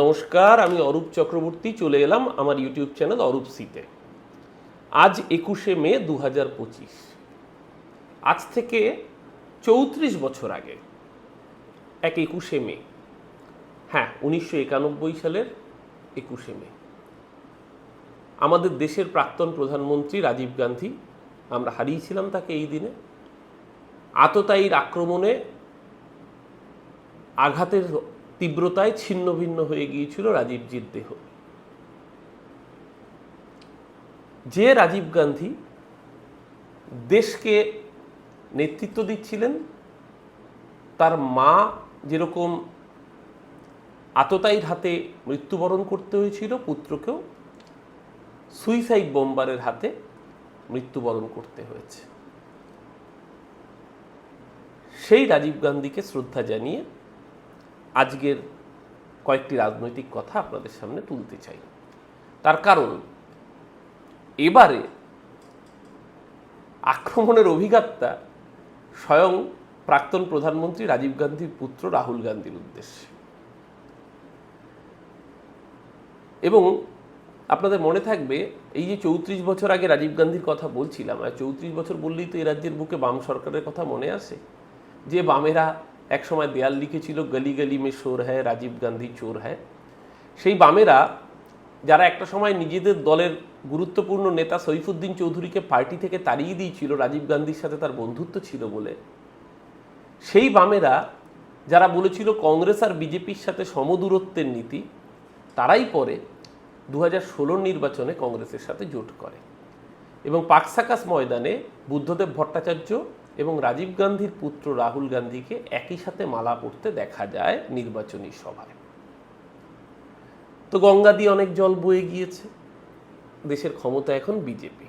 নমস্কার, আমি অরূপ চক্রবর্তী, চলে এলাম আমার ইউটিউব চ্যানেল অরূপ সিতে। আজ একুশে মে দু হাজার পঁচিশ। আজ থেকে চৌত্রিশ বছর আগে, এক একুশে মে হ্যাঁ উনিশশো একানব্বই সালের একুশে মে। আমাদের দেশের প্রাক্তন প্রধানমন্ত্রী রাজীব গান্ধী, আমরা হারিয়েছিলাম তাকে এই দিনে, আততায়ীর আক্রমণে আঘাতের তীব্রতায় ছিন্ন ভিন্ন হয়ে গিয়েছিল রাজীবজির দেহ। যে রাজীব গান্ধী দেশকে নেতৃত্ব দিচ্ছিলেন, তার মা যেরকম আততায়ীর হাতে মৃত্যুবরণ করতে হয়েছিল, পুত্রকেও সুইসাইড বোম্বারের হাতে মৃত্যুবরণ করতে হয়েছে। সেই রাজীব গান্ধীকে শ্রদ্ধা জানিয়ে আজকের কয়েকটি রাজনৈতিক কথা আপনাদের সামনে তুলতে চাই। তার কারণ, এবারে আক্রমণের অভিজ্ঞতা স্বয়ং প্রাক্তন প্রধানমন্ত্রী রাজীব গান্ধীর পুত্র রাহুল গান্ধীর উদ্দেশ্যে। এবং আপনাদের মনে থাকবে, এই যে চৌত্রিশ বছর আগে রাজীব গান্ধীর কথা বলছিলাম, আর চৌত্রিশ বছর বললেই তো এই রাজ্যের বুকে বাম সরকারের কথা মনে আসে, যে বামেরা একসময় দেয়াল লিখেছিল, গলি গলি মে শোর হ্যায়, রাজীব গান্ধী চোর হ্যায়। সেই বামেরা, যারা একটা সময় নিজেদের দলের গুরুত্বপূর্ণ নেতা সৈফুদ্দিন চৌধুরীকে পার্টি থেকে তাড়িয়ে দিয়েছিল, রাজীব গান্ধীর সাথে তার বন্ধুত্ব ছিল বলে, সেই বামেরা, যারা বলেছিল কংগ্রেস আর বিজেপির সাথে সমদূরত্বের নীতি, তারাই পরে দু হাজার নির্বাচনে কংগ্রেসের সাথে জোট করে। এবং পাকসাকাস ময়দানে বুদ্ধদেব ভট্টাচার্য এবং রাজীব গান্ধীর পুত্র রাহুল গান্ধীকে একই সাথে মালা পড়তে দেখা যায় নির্বাচনী সভায়। তো গঙ্গা দিয়ে অনেক জল বয়ে গিয়েছে। দেশের ক্ষমতা এখন বিজেপি।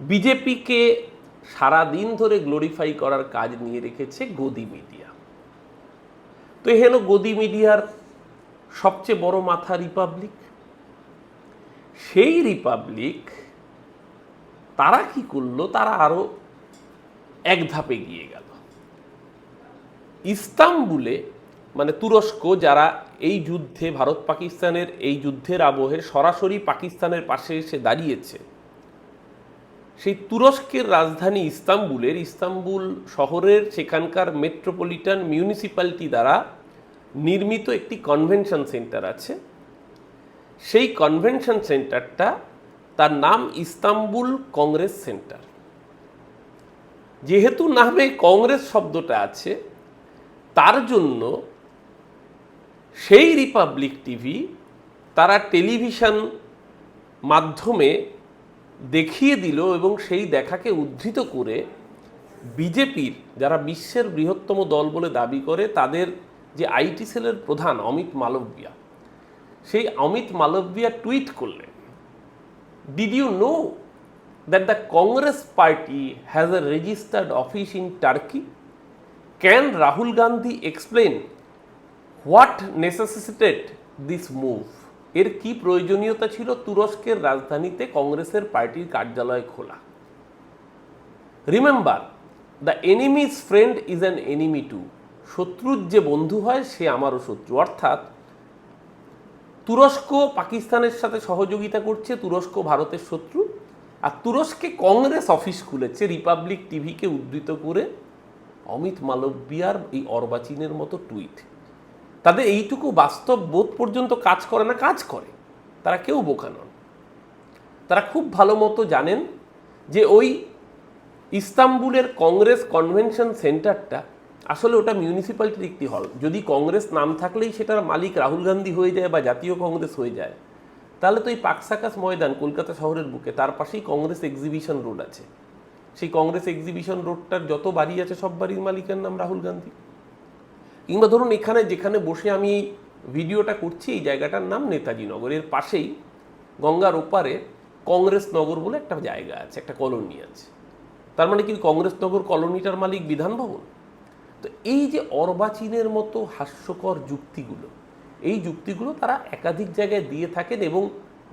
বিজেপিকে সারা দিন ধরে গ্লোরিফাই করার কাজ নিয়ে রেখেছে গদি মিডিয়া তো এহেন গদি মিডিয়ার সবচেয়ে বড় মাথা রিপাবলিক সেই রিপাবলিক তারা কি করল? তারা আরও এক ধাপে গিয়ে গেল। ইস্তাম্বুলে মানে তুরস্ক, যারা এই যুদ্ধে ভারত পাকিস্তানের এই যুদ্ধের আবহে সরাসরি পাকিস্তানের পাশে এসে দাঁড়িয়েছে, সেই তুরস্কের রাজধানী ইস্তাম্বুলের, ইস্তাম্বুল শহরের সেখানকার মেট্রোপলিটন মিউনিসিপ্যালিটি দ্বারা নির্মিত একটি কনভেনশন সেন্টার আছে। সেই কনভেনশন সেন্টারটা তার নাম ইস্তাম্বুল কংগ্রেস সেন্টার। যেহেতু নামে কংগ্রেস শব্দটা আছে, তার জন্য সেই রিপাবলিক টিভি তারা টেলিভিশন মাধ্যমে দেখিয়ে দিল এবং সেই দেখাকে উদ্ধৃত করে বিজেপির, যারা বিশ্বের বৃহত্তম দল বলে দাবি করে, তাদের যে আইটি সেলের প্রধান অমিত মালব্যা, সেই অমিত মালব্যা টুইট করলেন, Did you know that the Congress party has a registered office in Turkey? Can Rahul Gandhi explain what necessitated this move? এর কি প্রয়োজনীয়তা ছিল? তুরস্কের রাজধানীতে কংগ্রেসের পার্টির কার্যালয় খোলা। Remember the enemy's friend is an enemy too শত্রুর যে বন্ধু হয়, সে আমারও শত্রু। অর্থাৎ, তুরস্ক পাকিস্তানের সাথে সহযোগিতা করছে, তুরস্ক ভারতের শত্রু। আর তুরস্কে কংগ্রেস অফিস খুলেছে রিপাবলিক টিভিকে উদ্ধৃত করে অমিত মালব্যার এই অর্বাচীনের মতো টুইট। তাদের এইটুকু বাস্তব বোধ পর্যন্ত কাজ করে না, কাজ করে। তারা কেউ বোকা নন। তারা খুব ভালো মতো জানেন যে ওই ইস্তাম্বুলের কংগ্রেস কনভেনশন সেন্টারটা আসলে ওটা মিউনিসিপ্যালিটির একটি হল। যদি কংগ্রেস নাম থাকলেই সেটার মালিক রাহুল গান্ধী হয়ে যায় বা জাতীয় কংগ্রেস হয়ে যায় তাহলে তো এই পাকসাকাস ময়দান কলকাতা শহরের বুকে, তার পাশেই কংগ্রেস এক্সিবিশন রোড আছে। সেই কংগ্রেস এক্সিবিশন রোডটার যত বাড়ি আছে, সব বাড়ির মালিকের নাম রাহুল গান্ধী। কিংবা ধরুন এখানে, যেখানে বসে আমি ভিডিওটা করছি, এই জায়গাটার নাম নেতাজি নগর। এর পাশেই গঙ্গার ওপারে কংগ্রেস নগর বলে একটা জায়গা আছে, একটা কলোনি আছে। তার মানে কি, কংগ্রেস নগর কলোনিটার মালিক বিধান ভবন? তো এই যে অর্বাচীনের মতো হাস্যকর যুক্তিগুলো এই যুক্তিগুলো তারা একাধিক জায়গায় দিয়ে থাকেন এবং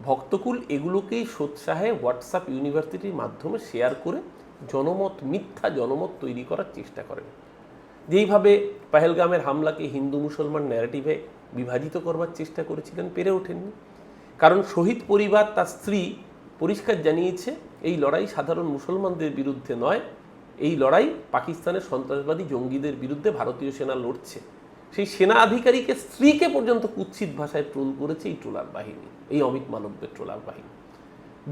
ভক্তকুল এগুলোকেই সোৎসাহে হোয়াটসঅ্যাপ ইউনিভার্সিটির মাধ্যমে শেয়ার করে জনমত, মিথ্যা জনমত তৈরি করার চেষ্টা করেন। যেইভাবে পেহেলগামের হামলাকে হিন্দু মুসলমান ন্যারেটিভে বিভাজিত করবার চেষ্টা করেছিলেন, পেরে ওঠেননি। কারণ শহীদ পরিবার তার স্ত্রী পরিষ্কার জানিয়েছে, এই লড়াই সাধারণ মুসলমানদের বিরুদ্ধে নয়, এই লড়াই পাকিস্তানের সন্ত্রাসবাদী জঙ্গিদের বিরুদ্ধে ভারতীয় সেনা লড়ছে। সেই সেনা আধিকারিকের স্ত্রীকে পর্যন্ত কুৎসিত ভাষায় ট্রোল করেছে এই ট্রোলার বাহিনী, এই অমিত মালব্যের ট্রোলার বাহিনী।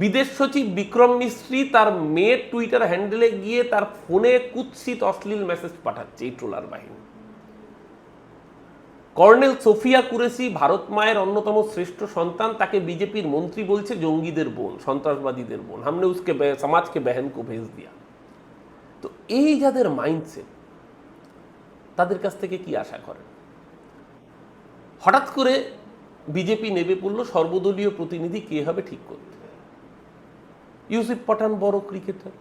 বিদেশ সচিব বিক্রম মিস্ত্রি তার মেয়ের টুইটার হ্যান্ডেলে গিয়ে তার ফোনে কুৎসিত অশ্লীল মেসেজ পাঠাচ্ছে এই ট্রোলার বাহিনী। কর্নেল সোফিয়া কুরেসি ভারত মায়ের অন্যতম শ্রেষ্ঠ সন্তান, তাকে বিজেপির মন্ত্রী বলছে জঙ্গিদের বোন, সন্ত্রাসবাদীদের বোন হামনে উসকে সমাজকে বেহেন কো ভেজ দিয়া। তো এই যাদের মাইন্ডসেট তাদের কাছ থেকে কি আশা করেন? হঠাৎ করে বিজেপি নেবে পড়ল সর্বদলীয় প্রতিনিধি কে হবে ঠিক করতে। ইউসুফ পাঠান বড় ক্রিকেটার।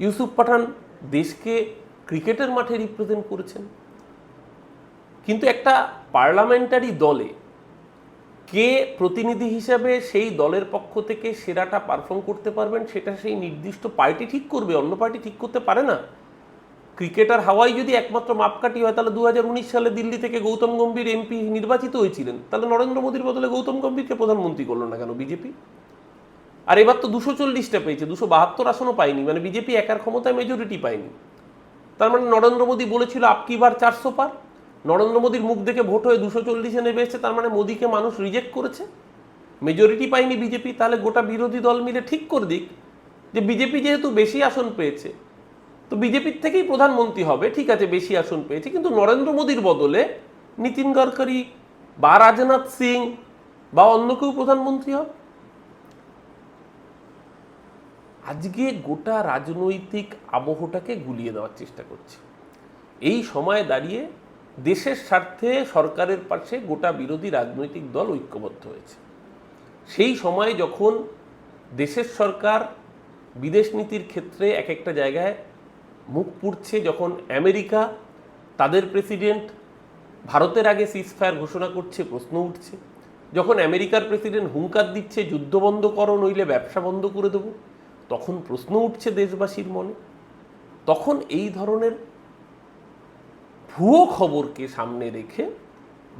ইউসুফ পাঠান দেশকে ক্রিকেটের মাঠে রিপ্রেজেন্ট করেছেন। কিন্তু একটা পার্লামেন্টারি দলে কে প্রতিনিধি হিসাবে সেই দলের পক্ষ থেকে সেরাটা পারফর্ম করতে পারবেন, সেটা সেই নির্দিষ্ট পার্টি ঠিক করবে, অন্য পার্টি ঠিক করতে পারে না। ক্রিকেটার হাওয়াই যদি একমাত্র মাপকাঠি হয়, তাহলে দু হাজার উনিশ সালে দিল্লি থেকে গৌতম গম্ভীর এমপি নির্বাচিত হয়েছিলেন। তাহলে নরেন্দ্র মোদীর বদলে গৌতম গম্ভীরকে প্রধানমন্ত্রী করল না কেন বিজেপি? আর এবার তো দুশো চল্লিশটা পেয়েছে, দুশো বাহাত্তর আসনও পায়নি মানে বিজেপি একার ক্ষমতায় মেজরিটি পায়নি। তার মানে নরেন্দ্র মোদী বলেছিল আপকি বার চারশো পার? নরেন্দ্র মোদীর মুখ দেখে ভোট হয়ে দুশো চল্লিশে নেমে এসেছে, তার মানে মোদীকে মানুষ রিজেক্ট করেছে। মেজরিটি পায়নি বিজেপি, তাহলে গোটা বিরোধী দল মিলে ঠিক করে দিক যে বিজেপি যেহেতু বেশি আসন পেয়েছে তো বিজেপির থেকেই প্রধানমন্ত্রী হবে, ঠিক আছে, বেশি আসন পেয়েছে, কিন্তু নরেন্দ্র মোদীর বদলে নীতিন গডকরি বা রাজনাথ সিং বা অন্য কেউ প্রধানমন্ত্রী হবে? আজকে গোটা রাজনৈতিক আবহটাকে গুলিয়ে দেওয়ার চেষ্টা করছে। এই সময়ে দাঁড়িয়ে দেশের স্বার্থে সরকারের পাশে গোটা বিরোধী রাজনৈতিক দল ঐক্যবদ্ধ হয়েছে। সেই সময়ে যখন দেশের সরকার বিদেশ নীতির ক্ষেত্রে এক একটা জায়গায় মুখ পুড়ছে যখন আমেরিকা তাদের প্রেসিডেন্ট ভারতের আগে সিজফায়ার ঘোষণা করছে, প্রশ্ন উঠছে। যখন আমেরিকার প্রেসিডেন্ট হুঙ্কার দিচ্ছে, যুদ্ধ বন্ধ করো, নইলে ব্যবসা বন্ধ করে দেবো, তখন প্রশ্ন উঠছে দেশবাসীর মনে। তখন এই ধরনের ভুয়ো খবরকে সামনে রেখে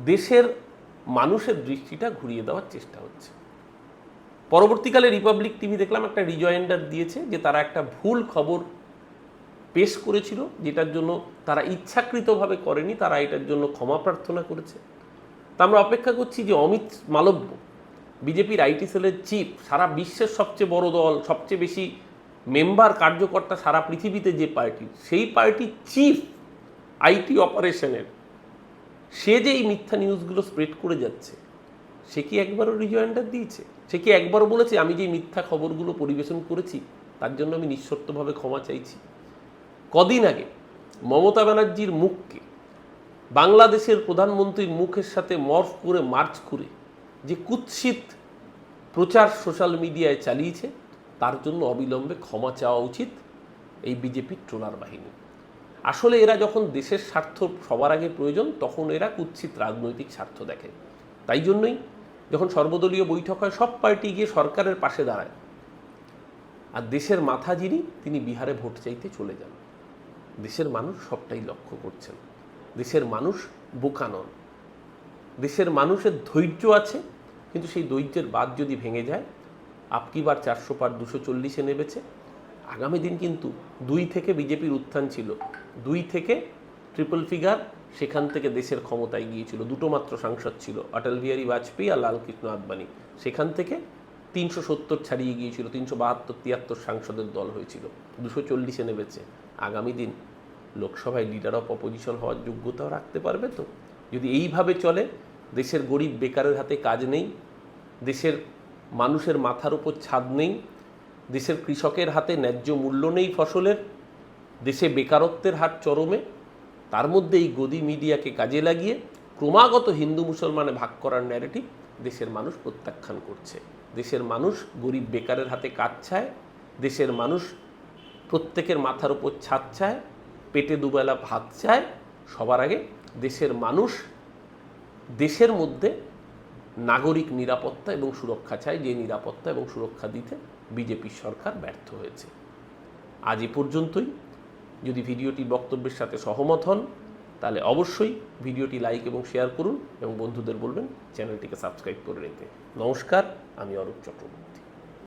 দেশের মানুষের দৃষ্টিটা ঘুরিয়ে দেওয়ার চেষ্টা হচ্ছে। পরবর্তীকালে রিপাবলিক টিভি দেখলাম একটা রিজয়েন্ডার দিয়েছে যে তারা একটা ভুল খবর পেশ করেছিল, যেটার জন্য তারা ইচ্ছাকৃতভাবে করেনি, তারা এটার জন্য ক্ষমা প্রার্থনা করেছে। তা আমরা অপেক্ষা করছি যে অমিত মালব্য, বিজেপির আইটি সেলের চিফ, সারা বিশ্বের সবচেয়ে বড় দল, সবচেয়ে বেশি মেম্বার কার্যকর্তা সারা পৃথিবীতে যে পার্টি, সেই পার্টির চিফ আইটি অপারেশনের, সে যে এই মিথ্যা নিউজগুলো স্প্রেড করে যাচ্ছে, সে কি একবারও রিজয়েন্ডার দিয়েছে? সে কি একবারও বলেছে, আমি যে মিথ্যা খবরগুলো পরিবেশন করেছি, তার জন্য আমি নিঃশর্তভাবে ক্ষমা চাইছি কদিন আগে মমতা ব্যানার্জির মুখকে বাংলাদেশের প্রধানমন্ত্রীর মুখের সাথে মর্ফ করে মার্চ করে যে কুৎসিত প্রচার সোশ্যাল মিডিয়ায় চালিয়েছে, তার জন্য অবিলম্বে ক্ষমা চাওয়া উচিত এই বিজেপি ট্রোলার বাহিনী। আসলে এরা যখন দেশের স্বার্থ সবার আগে প্রয়োজন, তখন এরা কুৎসিত রাজনৈতিক স্বার্থ দেখে। তাই জন্যই যখন সর্বদলীয় বৈঠক হয়, সব পার্টি গিয়ে সরকারের পাশে দাঁড়ায়। আর দেশের মাথা যিনি, তিনি বিহারে ভোট চাইতে চলে যান। দেশের মানুষ সবটাই লক্ষ্য করছেন। দেশের মানুষ বোকা নন। দেশের মানুষের ধৈর্য আছে, কিন্তু সেই ধৈর্যের বাদ যদি ভেঙে যায় আপকি বার চারশো পার দুশো চল্লিশে নেমেছে। আগামী দিন কিন্তু দুই থেকে বিজেপির উত্থান ছিল। দুই থেকে ট্রিপল ফিগার সেখান থেকে দেশের ক্ষমতায় গিয়েছিল। দুটো মাত্র সাংসদ ছিল, অটল বিহারী বাজপেয়ী আর লালকৃষ্ণ আদবানি। সেখান থেকে তিনশো সত্তর ছাড়িয়ে গিয়েছিল, তিনশো বাহাত্তর, তিয়াত্তর সাংসদের দল হয়েছিল। দুশো চল্লিশে নেমেছে। আগামী দিন লোকসভায় লিডার অফ অপোজিশন হওয়ার যোগ্যতাও রাখতে পারবে তো? যদি এইভাবে চলে, দেশের গরিব বেকারের হাতে কাজ নেই, দেশের মানুষের মাথার উপর ছাদ নেই, দেশের কৃষকের হাতে ন্যায্য মূল্য নেই ফসলের, দেশে বেকারত্বের হার চরমে, তার মধ্যে এই গদি মিডিয়াকে কাজে লাগিয়ে ক্রমাগত হিন্দু মুসলমানে ভাগ করার ন্যারেটিভ দেশের মানুষ প্রত্যাখ্যান করছে। দেশের মানুষ গরিব বেকারের হাতে কাজ চায়, দেশের মানুষ প্রত্যেকের মাথার উপর ছাদ চায়, পেটে দুবেলা ভাত চায়, সবার আগে দেশের মানুষ দেশের মধ্যে নাগরিক নিরাপত্তা এবং সুরক্ষা চায়, যে নিরাপত্তা এবং সুরক্ষা দিতে বিজেপি সরকার ব্যর্থ হয়েছে। আজ এ পর্যন্তই। যদি ভিডিওটি বক্তব্যের সাথে সহমত হন তাহলে অবশ্যই ভিডিওটি লাইক এবং শেয়ার করুন এবং বন্ধুদের বলবেন চ্যানেলটিকে সাবস্ক্রাইব করে নিতে নমস্কার, আমি অরূপ চক্রবর্তী।